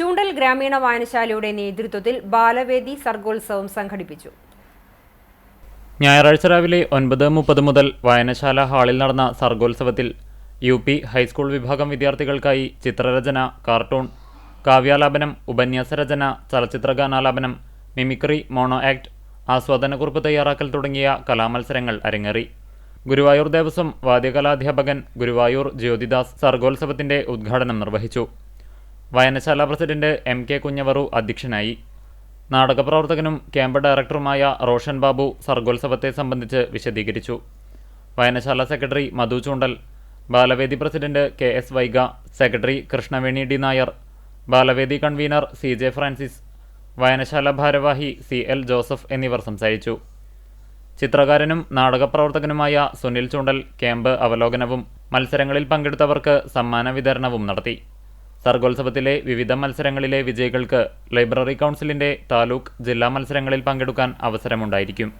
ചൂണ്ടൽ ഗ്രാമീണ വായനശാലയുടെ നേതൃത്വത്തിൽ ബാലവേദി സർഗോത്സവം സംഘടിപ്പിച്ചു. ഞായറാഴ്ച രാവിലെ ഒൻപത് മുപ്പത് മുതൽ വായനശാല ഹാളിൽ നടന്ന സർഗോത്സവത്തിൽ യു പി ഹൈസ്കൂൾ വിഭാഗം വിദ്യാർത്ഥികൾക്കായി ചിത്രരചന കാർട്ടൂൺ കാവ്യാലാപനം ഉപന്യാസരചന ചലച്ചിത്രഗാനാലാപനം മിമിക്രി മോണോ ആക്ട് ആസ്വാദനക്കുറിപ്പ് തയ്യാറാക്കൽ തുടങ്ങിയ കലാമത്സരങ്ങൾ അരങ്ങേറി. ഗുരുവായൂർ ദേവസ്വം വാദ്യകലാധ്യാപകൻ ഗുരുവായൂർ ജ്യോതിദാസ് സർഗോത്സവത്തിന്റെ ഉദ്ഘാടനം നിർവഹിച്ചു. വായനശാല പ്രസിഡന്റ് എം കെ കുഞ്ഞവറു അധ്യക്ഷനായി. നാടകപ്രവർത്തകനും ക്യാമ്പ് ഡയറക്ടറുമായ റോഷൻ ബാബു സർഗോത്സവത്തെ സംബന്ധിച്ച് വിശദീകരിച്ചു. വായനശാല secretary Madhu Choondal Balavedi president K S Vaiga secretary Krishnaveni D Nair Balavedi convener C J Francis വായനശാല ഭാരവാഹി സി എൽ ജോസഫ് എന്നിവർ സംസാരിച്ചു. ചിത്രകാരനും നാടകപ്രവർത്തകനുമായ സുനിൽ ചൂണ്ടൽ ക്യാമ്പ് അവലോകനവും മത്സരങ്ങളിൽ പങ്കെടുത്തവർക്ക് സമ്മാന വിതരണവും നടത്തി. സർഗോത്സവത്തിലെ വിവിധ മത്സരങ്ങളിലെ വിജയികൾക്ക് ലൈബ്രറി കൗൺസിലിന്റെ താലൂക്ക് ജില്ലാ മത്സരങ്ങളിൽ പങ്കെടുക്കാൻ അവസരമുണ്ടായിരിക്കും